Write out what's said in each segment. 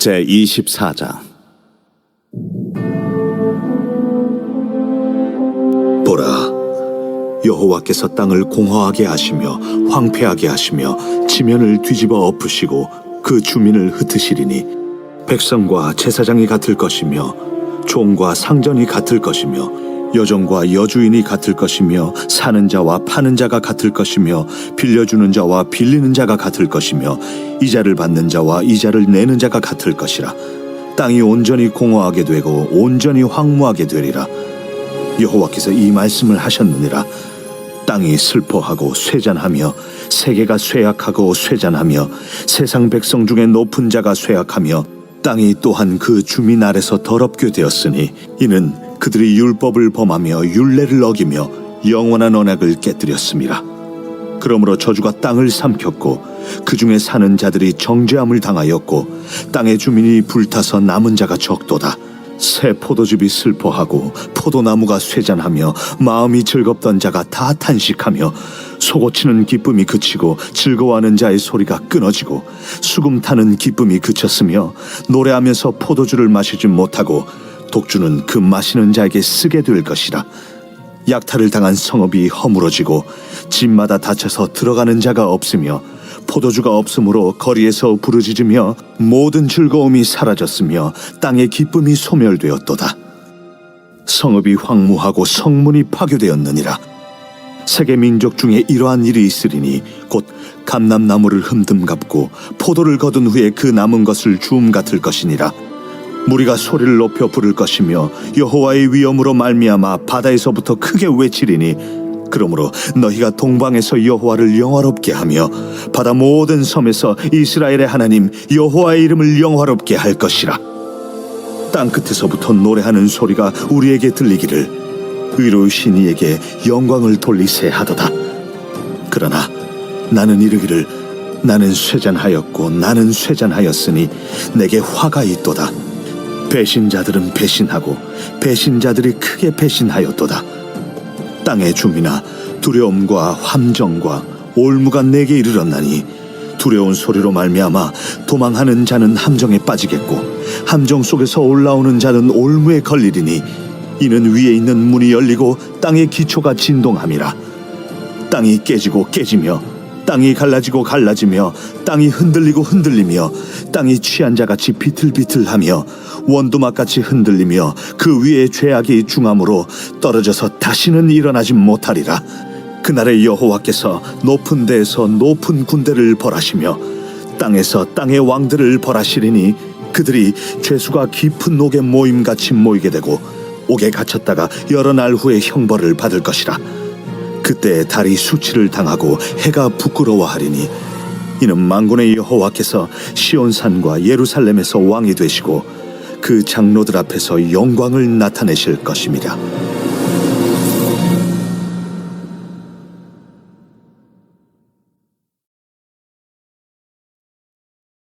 제 24장. 보라, 여호와께서 땅을 공허하게 하시며 황폐하게 하시며 지면을 뒤집어 엎으시고 그 주민을 흩으시리니 백성과 제사장이 같을 것이며 종과 상전이 같을 것이며 여종과 여주인이 같을 것이며 사는 자와 파는 자가 같을 것이며 빌려주는 자와 빌리는 자가 같을 것이며 이자를 받는 자와 이자를 내는 자가 같을 것이라. 땅이 온전히 공허하게 되고 온전히 황무하게 되리라. 여호와께서 이 말씀을 하셨느니라. 땅이 슬퍼하고 쇠잔하며 세계가 쇠약하고 쇠잔하며 세상 백성 중에 높은 자가 쇠약하며 땅이 또한 그 주민 아래서 더럽게 되었으니 이는 그들이 율법을 범하며 율례를 어기며 영원한 언약을 깨뜨렸습니다. 그러므로 저주가 땅을 삼켰고 그 중에 사는 자들이 정죄함을 당하였고 땅의 주민이 불타서 남은 자가 적도다. 새 포도즙이 슬퍼하고 포도나무가 쇠잔하며 마음이 즐겁던 자가 다 탄식하며 속고치는 기쁨이 그치고 즐거워하는 자의 소리가 끊어지고 수금 타는 기쁨이 그쳤으며 노래하면서 포도주를 마시지 못하고 독주는 그 마시는 자에게 쓰게 될 것이라 약탈을 당한 성읍이 허물어지고 집마다 닫혀서 들어가는 자가 없으며 포도주가 없으므로 거리에서 부르짖으며 모든 즐거움이 사라졌으며 땅의 기쁨이 소멸되었도다. 성읍이 황무하고 성문이 파괴되었느니라. 세계 민족 중에 이러한 일이 있으리니 곧 감람나무를 흠듬 갚고 포도를 거둔 후에 그 남은 것을 주움 같을 것이니라. 무리가 소리를 높여 부를 것이며 여호와의 위엄으로 말미암아 바다에서부터 크게 외치리니 그러므로 너희가 동방에서 여호와를 영화롭게 하며 바다 모든 섬에서 이스라엘의 하나님 여호와의 이름을 영화롭게 할 것이라. 땅 끝에서부터 노래하는 소리가 우리에게 들리기를 의로우 신 이에게 영광을 돌리세 하도다. 그러나 나는 이르기를 나는 쇠잔하였고 나는 쇠잔하였으니 내게 화가 있도다 배신자들은 배신하고 배신자들이 크게 배신하였도다. 땅의 주민아 두려움과 함정과 올무가 내게 이르렀나니 두려운 소리로 말미암아 도망하는 자는 함정에 빠지겠고 함정 속에서 올라오는 자는 올무에 걸리리니 이는 위에 있는 문이 열리고 땅의 기초가 진동함이라 땅이 깨지고 깨지며 땅이 갈라지고 갈라지며 땅이 흔들리고 흔들리며 땅이 취한 자같이 비틀비틀하며 원두막같이 흔들리며 그 위에 죄악이 중함으로 떨어져서 다시는 일어나지 못하리라. 그날에 여호와께서 높은 데에서 높은 군대를 벌하시며 땅에서 땅의 왕들을 벌하시리니 그들이 죄수가 깊은 옥에 모임같이 모이게 되고 옥에 갇혔다가 여러 날 후에 형벌을 받을 것이라 그때 달이 수치를 당하고 해가 부끄러워하리니 이는 만군의 여호와께서 시온산과 예루살렘에서 왕이 되시고 그 장로들 앞에서 영광을 나타내실 것입니다.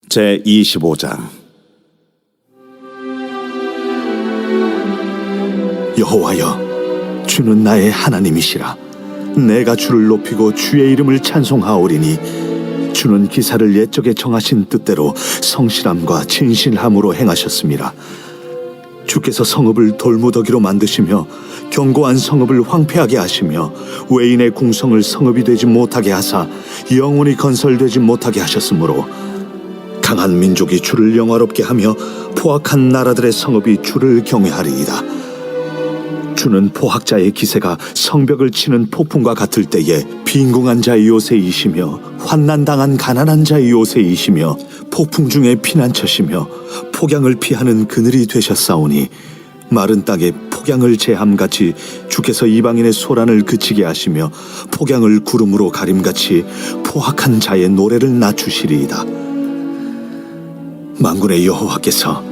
제 25장 여호와여 주는 나의 하나님이시라 내가 주를 높이고 주의 이름을 찬송하오리니 주는 기사를 옛적에 정하신 뜻대로 성실함과 진실함으로 행하셨습니다 주께서 성읍을 돌무더기로 만드시며 견고한 성읍을 황폐하게 하시며 외인의 궁성을 성읍이 되지 못하게 하사 영원히 건설되지 못하게 하셨으므로 강한 민족이 주를 영화롭게 하며 포악한 나라들의 성읍이 주를 경외하리이다. 주는 포학자의 기세가 성벽을 치는 폭풍과 같을 때에 빈궁한 자의 요새이시며 환난당한 가난한 자의 요새이시며 폭풍 중에 피난처시며 폭양을 피하는 그늘이 되셨사오니 마른 땅에 폭양을 제함같이 주께서 이방인의 소란을 그치게 하시며 폭양을 구름으로 가림같이 포악한 자의 노래를 낮추시리이다. 만군의 여호와께서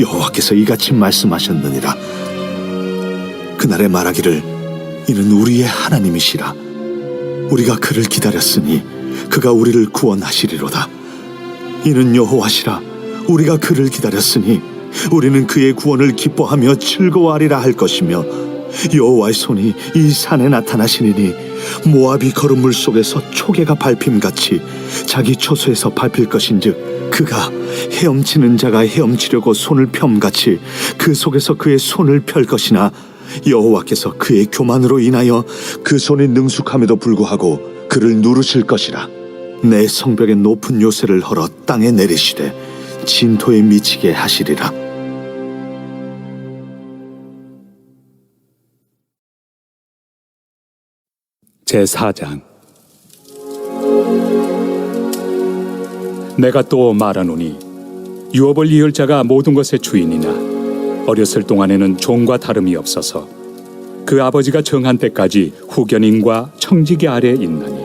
여호와께서 이같이 말씀하셨느니라. 그날에 말하기를 이는 우리의 하나님이시라. 우리가 그를 기다렸으니 그가 우리를 구원하시리로다. 이는 여호와시라. 우리가 그를 기다렸으니 우리는 그의 구원을 기뻐하며 즐거워하리라 할 것이며 여호와의 손이 이 산에 나타나시니니 모압이 걸음물 속에서 초계가 밟힘 같이 자기 초소에서 밟힐 것인즉 그가 헤엄치는 자가 헤엄치려고 손을 펴 같이 그 속에서 그의 손을 펼 것이나 여호와께서 그의 교만으로 인하여 그 손이 능숙함에도 불구하고 그를 누르실 것이라. 내 성벽의 높은 요새를 헐어 땅에 내리시되 진토에 미치게 하시리라 제4장. 내가 또 말하노니 유업을 이을 자가 모든 것의 주인이나 어렸을 동안에는 종과 다름이 없어서 그 아버지가 정한 때까지 후견인과 청지기 아래 있나니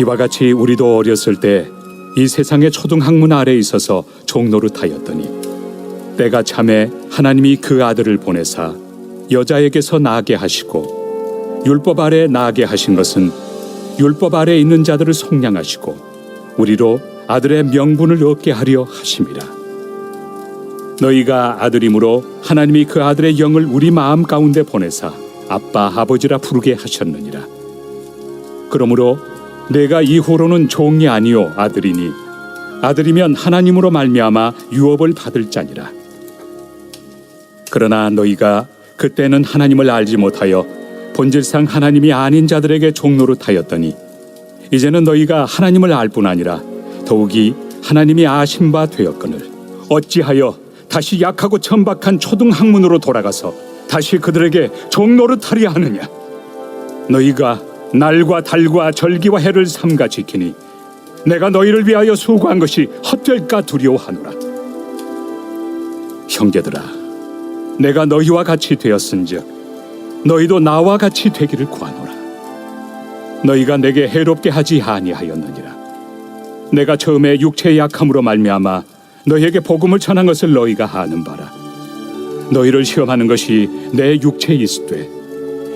이와 같이 우리도 어렸을 때 이 세상의 초등 학문 아래 있어서 종노릇하였더니 때가 참에 하나님이 그 아들을 보내사 여자에게서 나게 하시고 율법 아래 나게 하신 것은 율법 아래 있는 자들을 속량하시고 우리로 아들의 명분을 얻게 하려 하심이라. 너희가 아들이므로 하나님이 그 아들의 영을 우리 마음 가운데 보내사 아빠 아버지라 부르게 하셨느니라. 그러므로 내가 이후로는 종이 아니요 아들이니 아들이면 하나님으로 말미암아 유업을 받을 자니라. 그러나 너희가 그때는 하나님을 알지 못하여 본질상 하나님이 아닌 자들에게 종노릇하였더니 이제는 너희가 하나님을 알 뿐 아니라 더욱이 하나님이 아신 바 되었거늘. 어찌하여 다시 약하고 천박한 초등 학문으로 돌아가서 다시 그들에게 종노릇하려 하느냐? 너희가 날과 달과 절기와 해를 삼가 지키니 내가 너희를 위하여 수고한 것이 헛될까 두려워하노라. 형제들아 내가 너희와 같이 되었은즉 너희도 나와 같이 되기를 구하노라. 너희가 내게 해롭게 하지 아니하였느니라. 내가 처음에 육체의 약함으로 말미암아 너희에게 복음을 전한 것을 너희가 아는 바라. 너희를 시험하는 것이 내 육체에 있으되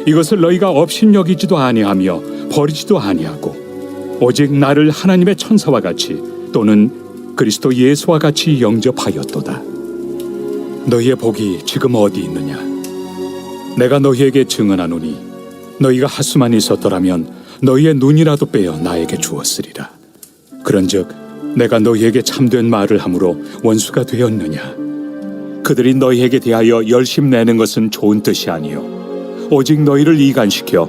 이것을 너희가 업신 여기지도 아니하며 버리지도 아니하고 오직 나를 하나님의 천사와 같이 또는 그리스도 예수와 같이 영접하였도다. 너희의 복이 지금 어디 있느냐? 내가 너희에게 증언하노니 너희가 하수만 있었더라면 너희의 눈이라도 빼어 나에게 주었으리라. 그런즉 내가 너희에게 참된 말을 함으로 원수가 되었느냐? 그들이 너희에게 대하여 열심 내는 것은 좋은 뜻이 아니요 오직 너희를 이간시켜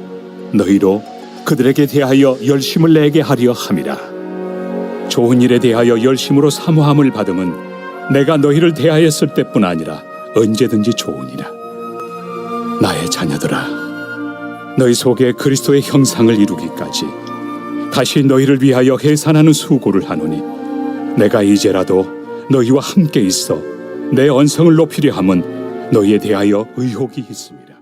너희로 그들에게 대하여 열심을 내게 하려 함이라. 좋은 일에 대하여 열심으로 사모함을 받음은 내가 너희를 대하였을 때뿐 아니라 언제든지 좋으니라. 자녀들아, 너희 속에 그리스도의 형상을 이루기까지 다시 너희를 위하여 해산하는 수고를 하노니 내가 이제라도 너희와 함께 있어 내 언성을 높이려 함은 너희에 대하여 의혹이 있습니다.